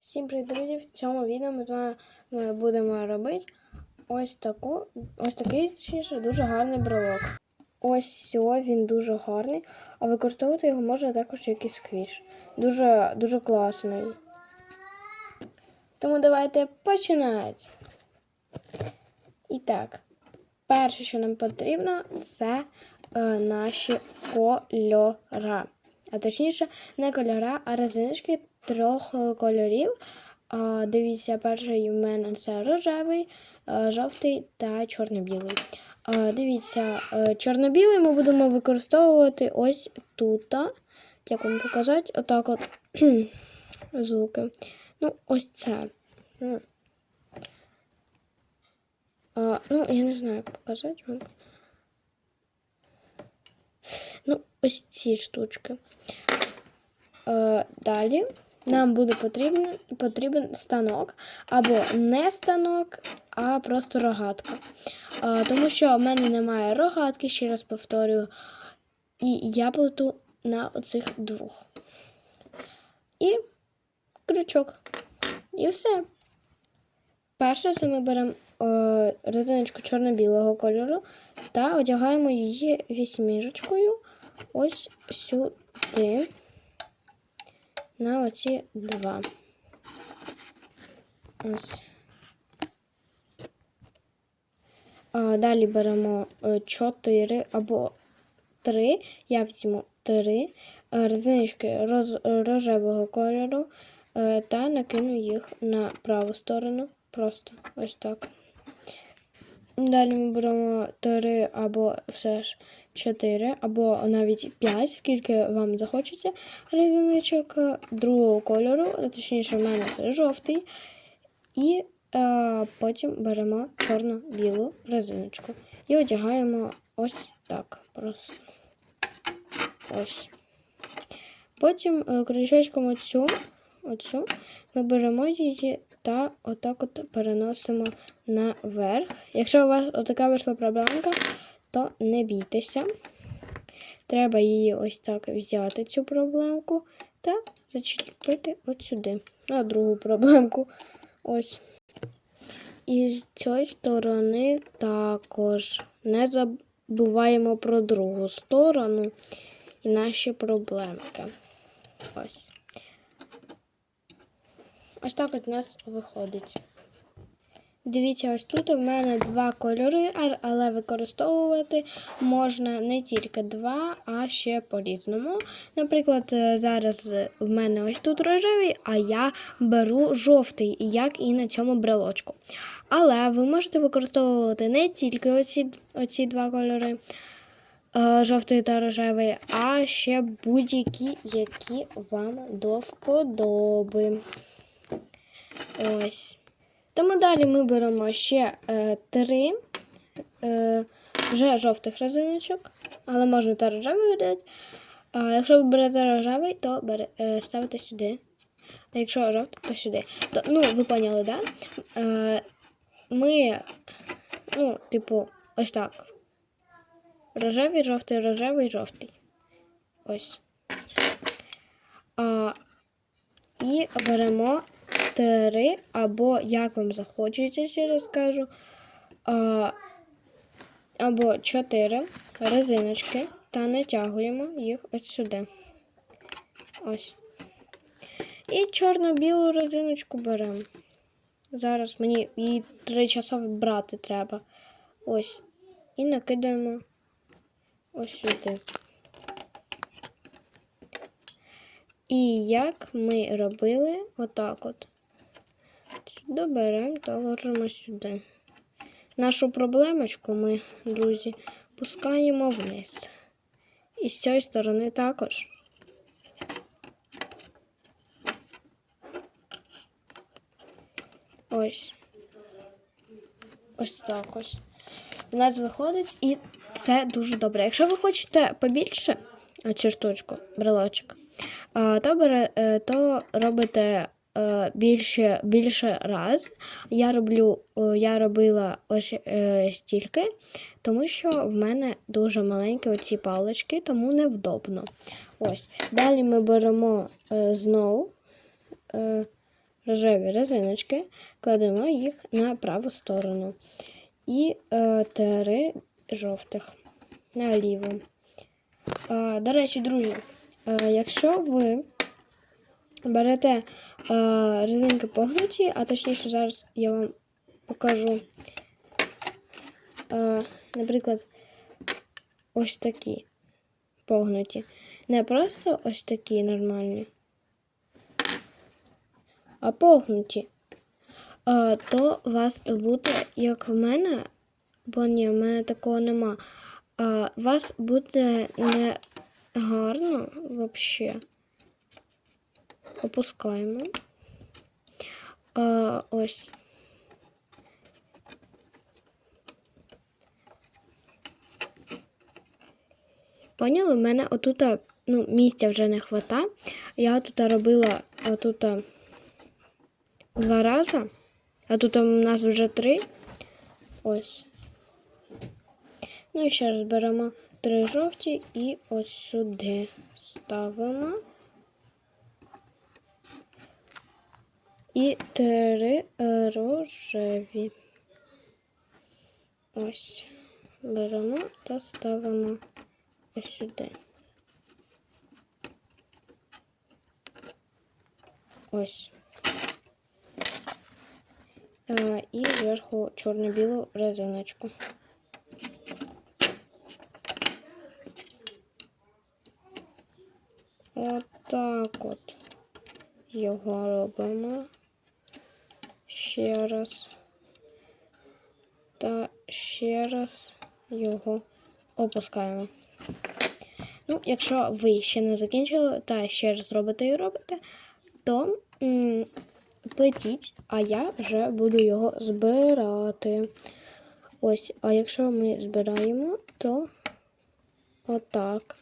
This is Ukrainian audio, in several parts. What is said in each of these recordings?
Всім привіт, друзі! В цьому відео ми з вами будемо робити ось таку, ось такий, точніше, дуже гарний брелок. Ось все, він дуже гарний, а використовувати його можна також як і сквіш. Дуже, дуже класний. Тому давайте починати. І так, перше, що нам потрібно, це е, наші кольора. А точніше, не кольора, а резиночки трьох е, кольорів. Дивіться, перший в мене це рожевий, е, жовтий та чорно-білий. Дивіться, е, чорно-білий ми будемо використовувати ось тут. Як вам показати? Отак от звуки. Ну, ось це. Ну, я не знаю, як показати вам. Ну, ось ці штучки. Далі нам буде потрібен, потрібен станок, або не станок, а просто рогатка. Е, тому що в мене немає рогатки, ще раз повторюю. І я плету на оцих двох. І крючок. І все. Перше, це ми беремо е, резиночку чорно-білого кольору та одягаємо її вісьміжечкою ось сюди. На оці два. Ось. Далі беремо 4 або 3. Я візьму 3 резиночки роз, рожевого кольору е, та накину їх на праву сторону. Просто ось так. Далі ми беремо 3 або все ж 4, або навіть 5, скільки вам захочеться резиночок другого кольору, точніше, в мене це жовтий. І е, потім беремо чорно-білу резиночку. І одягаємо ось так. Просто ось. Потім е, крючечком оцю, оцю ми беремо її та отак от переносимо наверх. Якщо у вас отака вийшла проблемка, то не бійтеся. Треба її ось так взяти, цю проблемку, та зачепити от сюди. На другу проблемку. Ось. І з цієї сторони також не забуваємо про другу сторону і наші проблемки. Ось. Ось так от нас виходить. Дивіться, ось тут у мене два кольори, але використовувати можна не тільки два, а ще по-різному. Наприклад, зараз в мене ось тут рожевий, а я беру жовтий, як і на цьому брелочку. Але ви можете використовувати не тільки оці, оці два кольори, жовтий та рожевий, а ще будь-які, які вам до вподоби. Ось. Тому далі ми беремо ще е, три е, вже жовтих резиночок, але можна та рожевий дати. А якщо ви берете рожевий, то бере, е, ставите сюди. А якщо жовтий, то сюди. То, ну, ви поняли? Да? Е, ми, ну, типу, ось так. Рожевий, жовтий, рожевий, жовтий. Ось. А, І беремо три, або як вам захочеться, ще раз кажу, або чотири резиночки та натягуємо їх ось сюди. Ось. І чорно-білу резиночку беремо. Зараз мені її три часа брати треба. Ось. І накидаємо ось сюди. І як ми робили отак от. Сюди беремо та ложимо сюди. Нашу проблемочку ми, друзі, пускаємо вниз. І з цієї сторони також. Ось. Ось так ось. У нас виходить, і це дуже добре. Якщо ви хочете побільше оцю штучку, брелочок, то бере, е, то робите більше більше раз. Я роблю, я робила ось е, стільки, тому що в мене дуже маленькі оці палички, тому невдобно. Ось. Далі ми беремо знову рожеві резиночки, кладемо їх на праву сторону. І е, три жовтих на ліву. Е, до речі, друзі, е, якщо ви берете е, резинки погнуті, а точніше, зараз я вам покажу, е, наприклад, ось такі погнуті. Не просто ось такі нормальні, а погнуті. Е, то вас буде, як в мене, бо ні, в мене такого нема. Е, вас буде не гарно взагалі. Опускаємо. Е, ось. Поняли, в мене отут ну, місця вже не хвата. Я тут робила отут два рази, а тут у нас вже три. Ось. Ну і ще раз беремо три жовті і ось сюди ставимо. І три рожеві. Ось. Беремо та ставимо ось сюди. Ось. Е, і зверху чорно-білу резиночку. Отак от його робимо. Ще раз. Та ще раз його опускаємо. Ну, якщо ви ще не закінчили, та ще раз робите і робите, то плетіть, а я вже буду його збирати. Ось, а якщо ми збираємо, то отак.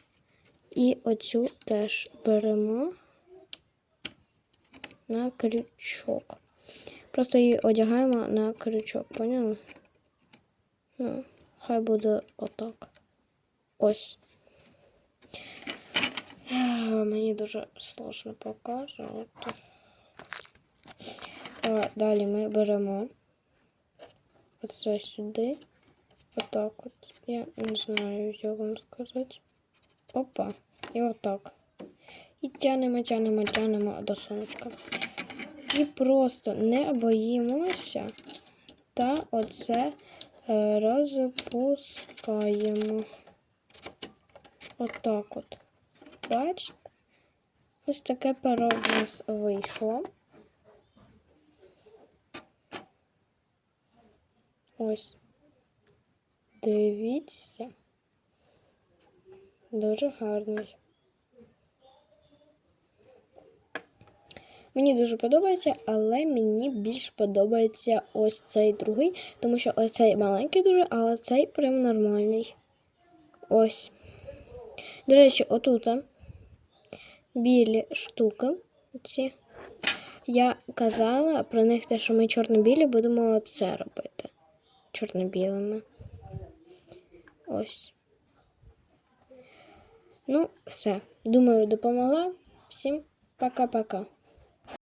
І оцю теж беремо на крючок. Просто її одягаємо на крючок, поняли? Ну, хай буде отак. Ось. Мені дуже сложно показувати. Далі ми беремо оце сюди. Отак от. Я не знаю, як вам сказати. Опа. І отак. І тянемо, тянемо, тянемо до сонечка. І просто не боїмося та оце е, розпускаємо. Отак от. Бачите? Ось таке перо в нас вийшло. Ось. Дивіться. Дуже гарний. Мені дуже подобається, але мені більш подобається ось цей другий, тому що ось цей маленький дуже, а оцей прям нормальний. Ось. До речі, отут білі штуки. Ці. Я казала про них те, що ми чорно-білі будемо це робити. Чорно-білими. Ось. Ну, все. Думаю, допомогла. Всім пока-пока.